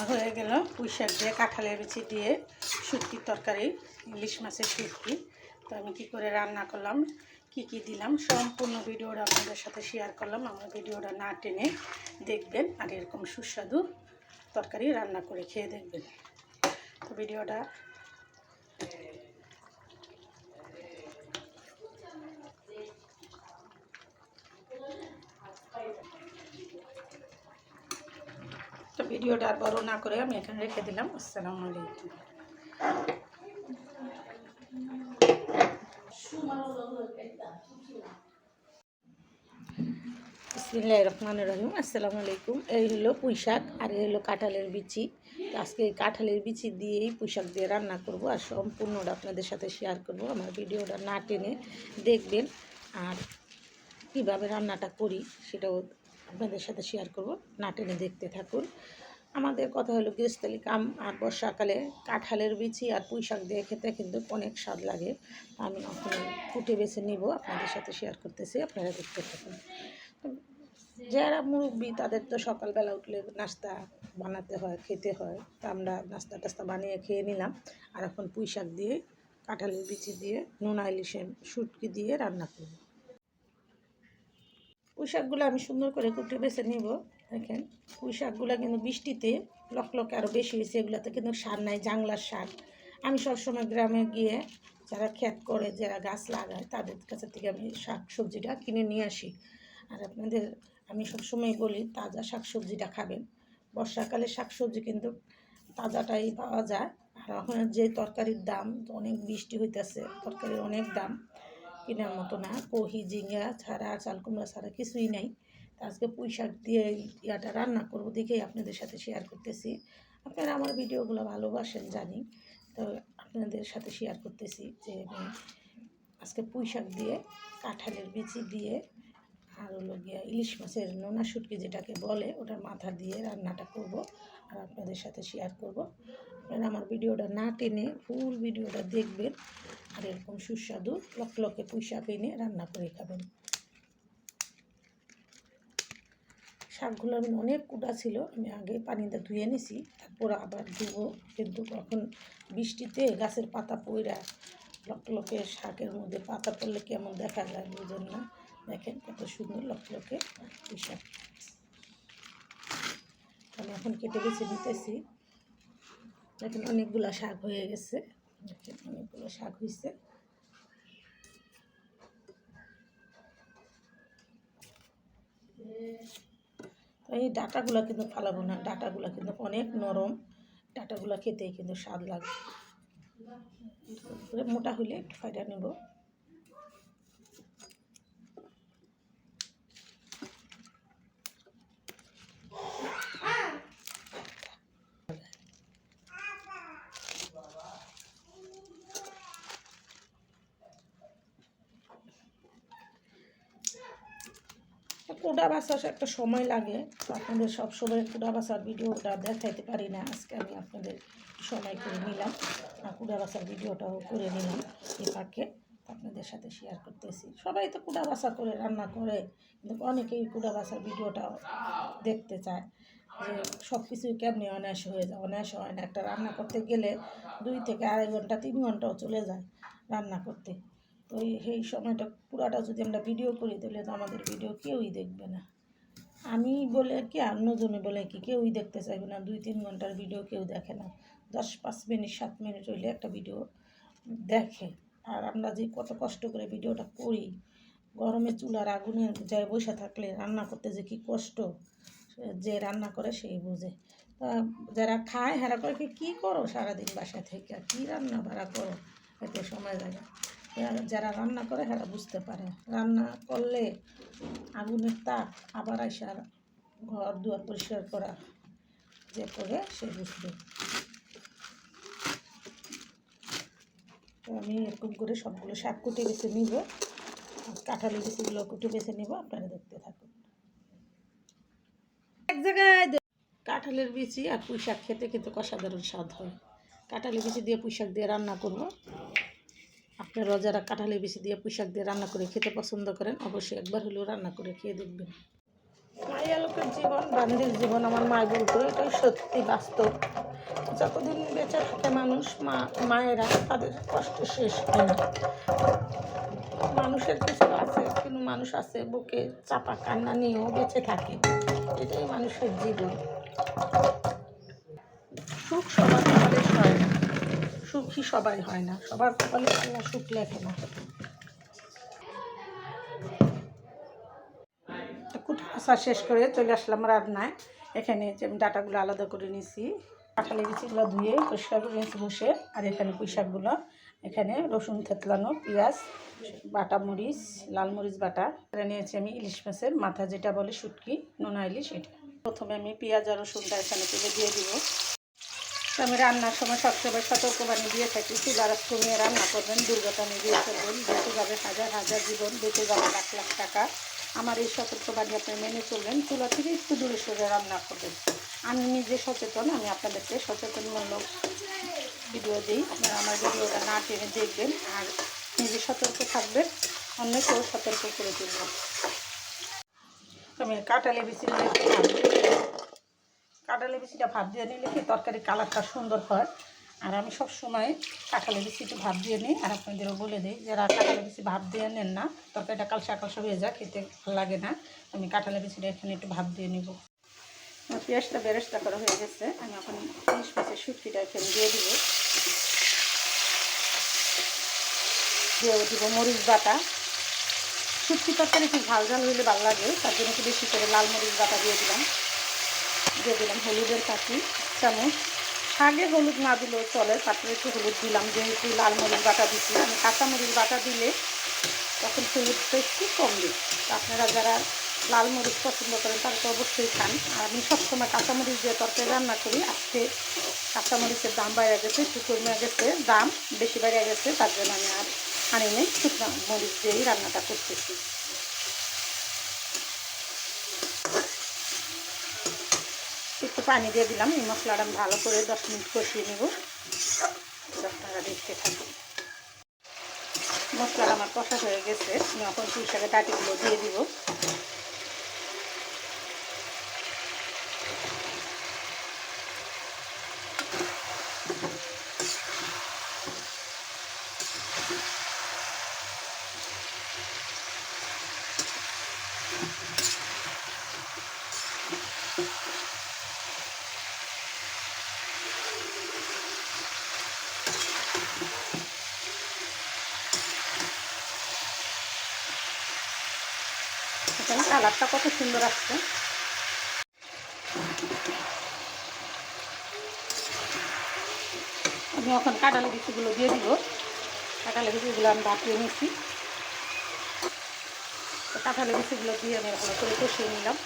আমার হয়ে গেল পুঁই শাক দিয়ে, কাঁঠালের বিচি দিয়ে শুটকির তরকারি, ইলিশ মাছের শুটকি। তো আমি কী করে রান্না করলাম, কি কি দিলাম, সম্পূর্ণ ভিডিওটা আপনাদের সাথে শেয়ার করলাম। আমার ভিডিওটা না টেনে দেখবেন আর এরকম সুস্বাদু তরকারি রান্না করে খেয়ে দেখবেন। তো ভিডিওটা ভিডিওটা আর বড় না করে আমি এখানে রেখে দিলাম। আসসালামু আলাইকুম। বিসমিল্লাহির রহমানির রহিম। আসসালামু আলাইকুম। এই হলো পুঁই শাক আর এই হলো কাঁঠালের বিচি। আজকে এই কাঁঠালের বিচি দিয়েই পুঁই শাক দিয়ে রান্না করব আর সম্পূর্ণটা আপনাদের সাথে শেয়ার করব। আমার ভিডিওটা না টেনে দেখবেন আর কীভাবে রান্নাটা করি সেটাও আপনাদের সাথে শেয়ার করব, না টেনে দেখতে থাকুন। আমাদের কথা হলো গৃহস্থলী কাম আর বর্ষাকালে কাঁঠালের বিচি আর পুঁই শাক দিয়ে খেতে কিন্তু অনেক স্বাদ লাগে। আমি এখন ফুটে বেছে নিব, আপনাদের সাথে শেয়ার করতেছি, আপনারা দেখতে থাকুন। যারা মুরব্বী, তাদের তো সকালবেলা উঠলে নাস্তা বানাতে হয়, খেতে হয়। তা আমরা নাস্তা টাস্তা বানিয়ে খেয়ে নিলাম। আর এখন পুঁই শাক দিয়ে, কাঁঠালের বিচি দিয়ে, নুন ইলিশে শুটকি দিয়ে রান্না করব। পুঁই শাকগুলো আমি সুন্দর করে কুটে বেছে নিব। দেখেন, পুঁই শাকগুলো কিন্তু বৃষ্টিতে লকলকে আরও বেশি হয়েছে, এগুলোতে কিন্তু সার নাই, জাংলার সার আমি সবসময় গ্রামে গিয়ে যারা ক্ষেত করে, যারা গাছ লাগায়, তাদের কাছে থেকে আমি শাক সবজিটা কিনে নিয়ে আসি। আর আপনাদের, আমি সবসময় বলি, তাজা শাক সবজিটা খাবেন। বর্ষাকালে শাক সবজি কিন্তু তাজাটাই পাওয়া যায়। আর এখন যে তরকারির দাম, অনেক বৃষ্টি হইতেছে, তরকারির অনেক দাম। কেনার মতো না। কহি, ঝিঙ্গা ছাড়া চাল কুমড়া ছাড়া কিছুই নাই। তা আজকে পুঁই শাক দিয়ে ইয়াটা রান্না করব দেখেই আপনাদের সাথে শেয়ার করতেছি। আপনারা আমার ভিডিওগুলো ভালোবাসেন, জানি। তো আপনাদের সাথে শেয়ার করতেছি যে আজকে পুঁই শাক দিয়ে, কাঁঠালের বিচি দিয়ে, আর হলো গিয়া ইলিশ মাছের নোনা শুটকি যেটাকে বলে ওটার মাথা দিয়ে রান্নাটা করব আর আপনাদের সাথে শেয়ার করব। আপনারা আমার ভিডিওটা না টেনে ফুল ভিডিওটা দেখবেন। আর এরকম সুস্বাদু লকলকে পুঁই শাক এনে রান্না করে খাবেন। শাকগুলো আমি অনেক কুটা ছিল, আমি আগে পানিতে ধুয়ে নিছি, তারপর আবার ধুবো। কিন্তু এখন বৃষ্টিতে গাছের পাতা পইরা লকলকে শাকের মধ্যে পাতা পড়লে কেমন দেখা যায় বুঝেন না? দেখেন কত সুন্দর লকলকে পুঁই শাক আমি এখন কেটে বেছে নিতেছি। দেখেন অনেকগুলো শাক হয়ে গেছে। অনেকগুলো শাক হয়েছে এই ডাটাগুলো কিন্তু ফালাবো না, ডাটাগুলো কিন্তু অনেক নরম, ডাটাগুলো খেতে কিন্তু স্বাদ লাগে। মোটা হলে একটু ফাইডা নেব। কুড়া বাসার একটা সময় লাগে আপনাদের সব সময় কুড়া বাসার ভিডিওটা দেখাইতে পারি না। আজকে আমি আপনাদের সময় করে নিলাম। আর কুড়া বাসার ভিডিওটাও করে নিলাম এ পাকে। আপনাদের সাথে শেয়ার করতেছি। সবাই তো কুড়া বাসা করে, রান্না করে, কিন্তু অনেকেই কুড়া বাসার ভিডিওটা দেখতে চায় যে সব কিছুই কেমনি অনায়াস হয়ে যায়। অনায়াস হয় না। একটা রান্না করতে গেলে দুই থেকে আড়াই ঘণ্টা, তিন ঘন্টাও চলে যায় রান্না করতে। তো এই সেই সময়টা পুরাটা যদি আমরা ভিডিও করি, তাহলে তো আমাদের ভিডিও কেউই দেখবে না। আমি বলে কি, অন্যজনে বলে কি, কেউই দেখতে চাইবে না। দুই, তিন ঘণ্টার ভিডিও কেউ দেখে না। দশ, পাঁচ মিনিট, সাত মিনিট হইলে একটা ভিডিও দেখে। আর আমরা যে কত কষ্ট করে ভিডিওটা করি, গরমে চুলার আগুনে যায় বসে থাকলে রান্না করতে যে কি কষ্ট যে রান্না করে সেই বুঝে। তা যারা খায়, হেরা করে কি করো সারাদিন বাসা থেকে? কী রান্না বাড়া করো? এতে সময় লাগে। যারা রান্না করে হেরা বুঝতে পারে। রান্না করলে আগুনের তাপ আবার আসার ঘর দুয়ার পরিষ্কার করা যে করে, সে বুঝবে। তো আমি এরকম করে সবগুলো শাক কুটে বেছে নিব। কাঁঠালি বেশিগুলো কুটে বেছে নিব, আপনারা দেখতে থাকুন। এক জায়গায় কাঁঠালের বিচি আর পুঁই শাক খেতে কিন্তু অসাধারণ স্বাদ হয়। কাঁঠালি বিচি দিয়ে পুঁই শাক দিয়ে রান্না করব। আপনারা যারা কাঁঠালি বিচি দিয়ে পুঁই শাক দিয়ে রান্না করে খেতে পছন্দ করেন, অবশ্যই একবার হলেও রান্না করে খেয়ে দেখবেন। মায়া লোকের জীবন, বান্দির জীবন, আমার মা বলতো, এটাই সত্যি বাস্তব। যতদিন বেঁচে থাকে মানুষ, মা, মায়েরা তাদের কষ্ট শেষ হয় না। মানুষের কিছু আছে, কিন্তু মানুষ আছে বুকে চাপা কান্না নিয়েও বেঁচে থাকে। এটাই মানুষের জীবন। সুখ সবার সুখী সবাই হয় না। সবার কপালে আল্লাহ সুখ লেখে না। আসা শেষ করে চলে আসলাম রান্নায়। এখানে যে ডাটাগুলো আলাদা করে নিয়েছি কাঁঠালি বিচিগুলো ধুয়ে পরিষ্কার করে নিয়েছি বসে। আর এখানে পুঁই শাকগুলো এখানে রসুন, থেতলানো, পেঁয়াজ, বাটা মরিচ, লাল মরিচ বাটা। এটা নিয়েছি আমি ইলিশ মাছের মাথা, যেটা বলে শুটকি, নোনা ইলিশ, এটা। প্রথমে আমি পেঁয়াজ আর রসুনটা এখানে তুলে দিয়ে দিব। আমি রান্নার সময় সবসময় সতর্কবাণী দিয়ে থাকি চুলার কমিয়ে রান্না করবেন দুর্ঘটনা দিয়ে চলবেন বেঁচে যাবে হাজার হাজার জীবন বেঁচে যাবে লাখ লাখ টাকা। আমার এই সতর্কবাণী আপনি মেনে চলবেন, চুলা থেকে একটু দূরে সরে রান্না করবেন। আমি নিজে সচেতন, আমি আপনাদেরকে সচেতনমূলক ভিডিও দিই। আপনারা আমার ভিডিওটা না টেনে দেখবেন আর নিজে সতর্ক থাকবেন, অন্যকেও সতর্ক করে তুলবেন। আমি কাটালে বেশি কাঁঠালে বিচিটা ভাত দিয়ে নিলে কি তরকারি কালারটা সুন্দর হয়। আর আমি সব সময় কাঁঠালে বিচি একটু ভাত দিয়ে নিই। আর আপনাদেরও বলে দিই, যারা কাঁঠালে বিচি ভাত দিয়ে নেন না, তরকারিটা কালসা কালসা হয়ে যায়, খেতে ভালো লাগে না। আমি কাঁঠালে বিচিটা এখানে একটু ভাত দিয়ে নিব। আমার পেঁয়াজটা বেরেস্তা করা হয়ে গেছে। আমি এখন ইলিশ মাছের শুটকিটা এখানে দিয়ে দিব। দিয়ে দিব মরিচ বাটা। শুটকি তরকারি খুব ঝাল ঝাল হইলে ভালো লাগে, তার জন্য একটু বেশি করে লাল মরিচ বাটা দিয়ে দিলাম। দিয়ে দিলাম হলুদের কাঠি চামচ। আগে হলুদ না দিলেও চলে, তারপরে একটু হলুদ দিলাম, যেহেতু লাল মরিচ বাটা দিচ্ছি আমি কাঁচা মরিচ বাটা দিলে তখন হলুদটা একটু কম দিই। আপনারা যারা লাল মরিচ পছন্দ করেন, তারা তো অবশ্যই খান। আর আমি সবসময় কাঁচামরিচ দিয়ে তরকারি রান্না করি। আজকে কাঁচামরিচের দাম বাইরে গেছে, একটু কমে গেছে, দাম বেশি বাইরে গেছে, তার জন্য আমি আর আনি নেই, শুকনো মরিচ দিয়েই রান্নাটা করতেছি। পানি দিয়ে দিলাম। এই মশলাটা আমি ভালো করে দশ মিনিট কষিয়ে নেব। টাকা দেখতে থাকি মশলাটা আমার কষা হয়ে গেছে। আমি এখন পুঁই শাকের দিয়ে দিব এখানে কালারটা কত সুন্দর আসছে। আমি এখন কাঁঠালি বিচিগুলো দিয়ে দিব কাঁঠালি বিচিগুলো আমি বাটিয়ে নিয়েছি। কাঁঠালি বিচিগুলো দিয়ে আমি ভালো করে কষিয়ে নিলাম।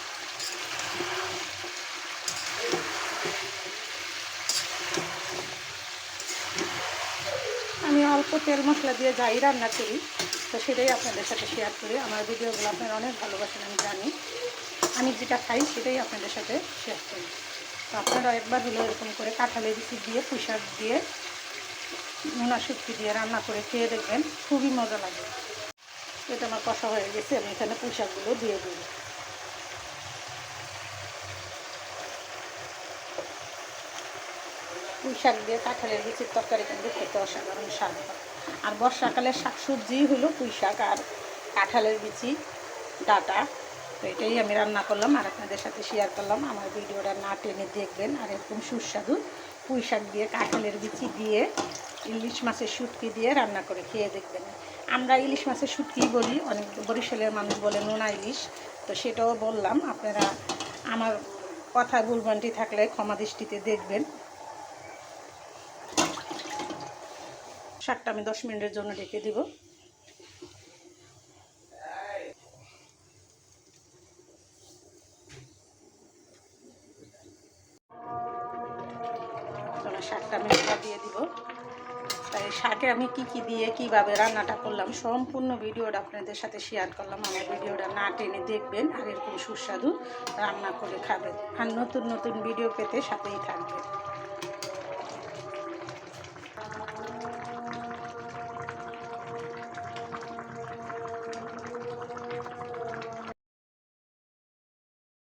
আমি অল্প তেল মশলা দিয়ে যাই রান্না করি। তো সেটাই আপনাদের সাথে শেয়ার করি। আমার ভিডিওগুলো আপনারা অনেক ভালোবাসেন, আমি জানি। আমি যেটা খাই সেটাই আপনাদের সাথে শেয়ার করি। তো আপনারা একবার হলো এরকম করে কাঁঠালের বিচি দিয়ে পুঁশাক দিয়ে, নোনা শুটকি দিয়ে রান্না করে খেয়ে দেখবেন, খুবই মজা লাগে। এটা আমার কষা হয়ে গেছে, আমি এখানে পুঁশাকগুলো দিয়ে দিই পুঁই শাক দিয়ে কাঁঠালের বিচির তরকারি কিন্তু খেতে অসাধারণ স্বাদ হয়। আর বর্ষাকালের শাক সবজি হলো পুঁই শাক আর কাঁঠালের বিচি, ডাটা। তো এটাই আমি রান্না করলাম আর আপনাদের সাথে শেয়ার করলাম। আমার ভিডিওটা না টেনে দেখবেন আর এরকম সুস্বাদু পুঁই শাক দিয়ে, কাঁঠালের বিচি দিয়ে, ইলিশ মাছের শুটকি দিয়ে রান্না করে খেয়ে দেখবেন। আমরা ইলিশ মাছের শুটকি বলি, অনেক বরিশালের মানুষ বলে নোনা ইলিশ। তো সেটাও বললাম, আপনারা আমার কথা ভুলবান্টি থাকলে ক্ষমা দৃষ্টিতে দেখবেন। শাকটা আমি দশ মিনিটের জন্য রেখে দিব। শাকটা আমি দিয়ে দিব। তাই শাকে আমি কি কি দিয়ে, কীভাবে রান্নাটা করলাম, সম্পূর্ণ ভিডিওটা আপনাদের সাথে শেয়ার করলাম। আমার ভিডিওটা না টেনে দেখবেন আর এরকম সুস্বাদু রান্না করে খাবেন। আর নতুন নতুন ভিডিও পেতে সাথেই থাকবেন।